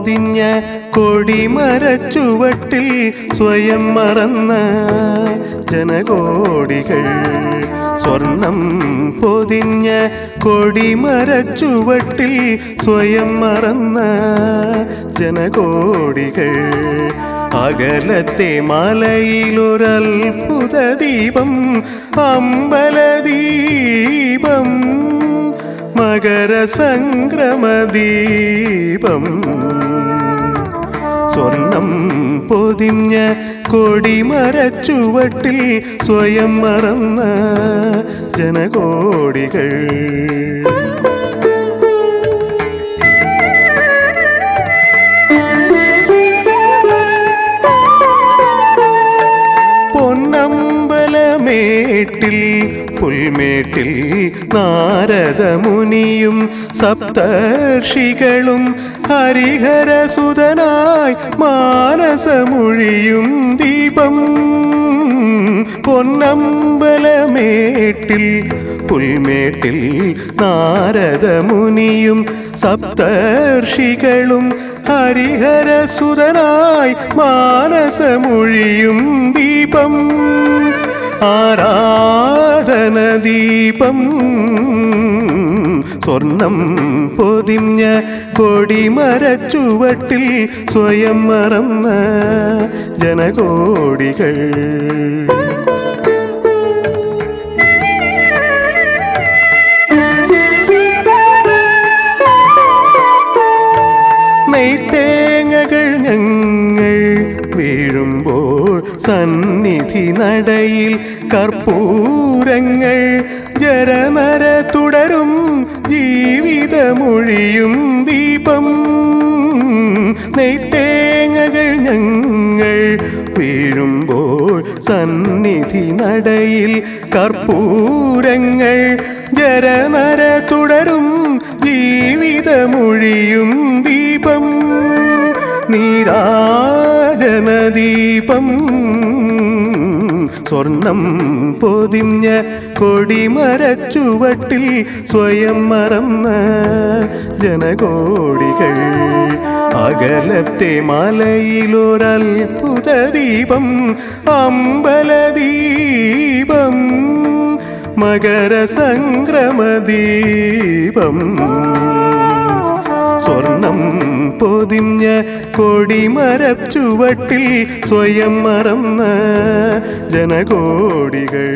പൊതിഞ്ഞ കൊടിമരച്ചുവട്ടിൽ സ്വയം മറന്ന ജനകോടികൾ. സ്വർണം പൊതിഞ്ഞ കൊടിമരച്ചുവട്ടിൽ സ്വയം മറന്ന ജനകോടികൾ. അകലത്തെ മലയിലൊരത്ഭുത ദീപം അമ്പലദീപം മകരസംക്രമദീപം. സ്വർണം പൊതിഞ്ഞ കൊടിമരച്ചുവട്ടിൽ സ്വയം മറന്ന ജനകോടികൾ. പൊന്നമ്പലമേട്ടിൽ പുൽമേട്ടിൽ നാരദമുനിയും സപ്തർഷികളും ഹരിഹരസുതനായി മാനസമൊഴിയും ദീപം പൊന്നമ്പലമേട്ടിൽ പുൽമേട്ടിൽ നാരദമുനിയും സപ്തർഷികളും ഹരിഹരസുതനായി മാനസമൊഴിയും ദീപം ആരാധന ദീപം സ്വർണം പൊതിഞ്ഞ കൊടിമരച്ചുവട്ടിൽ സ്വയം മറന്ന ജനകോടികൾ. സന്നിധി നടയിൽ കർപ്പൂരങ്ങൾ ജരനര തുടരും ജീവിതമൊഴിയും ദീപം. നെയ്ത്തേങ്ങകൾ ഞങ്ങൾ വീഴുമ്പോൾ സന്നിധി നടയിൽ കർപ്പൂരങ്ങൾ ജരനര തുടരും ജീവിതമൊഴിയും ദീപം. നീരാജനദീപം സ്വർണം പൊതിഞ്ഞ കൊടിമരച്ചുവട്ടിൽ സ്വയം മറന്ന ജനകോടികൾ. അകലത്തെ മലയിലൊരത്ഭുത ദീപം അമ്പലദീപം മകരസംക്രമദീപം. സ്വർണം പൊതിഞ്ഞ കൊടിമരച്ചുവട്ടിൽ സ്വയം മറന്ന ജനകോടികൾ.